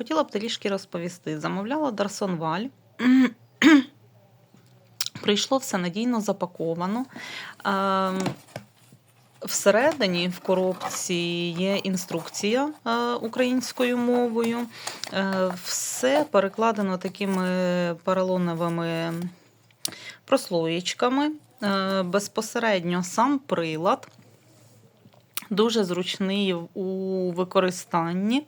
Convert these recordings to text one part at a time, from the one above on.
хотіла б трішки розповісти. Замовляла Дарсонваль. Прийшло все надійно запаковано. Ем, Всередині в коробці є інструкція е, українською мовою. Е, Все перекладено такими поролоновими прослоєчками. Е, Безпосередньо сам прилад. Дуже зручний у використанні.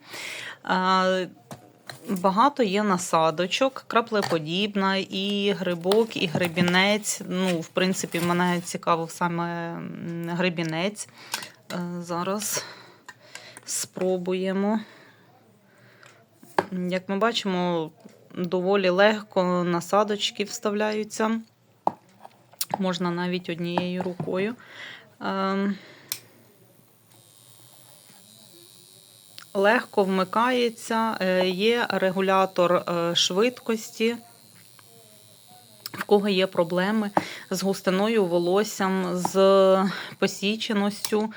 Багато є насадочок, краплеподібна, і грибок, і грибінець. Ну, в принципі, мене цікавив саме грибінець. Зараз спробуємо. Як ми бачимо, доволі легко насадочки вставляються. Можна навіть однією рукою. Легко вмикається, е, є регулятор е, швидкості. В кого є проблеми з густиною волоссям, з посіченістю.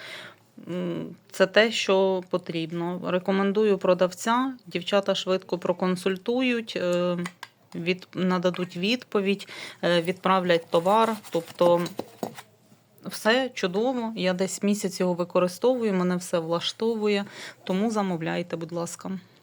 Це те, що потрібно. Рекомендую продавця. Дівчата швидко проконсультують, е, від, нададуть відповідь, відправлять товар. Тобто все чудово. Я десь місяць його використовую, мене все влаштовує. Тому замовляйте, будь ласка.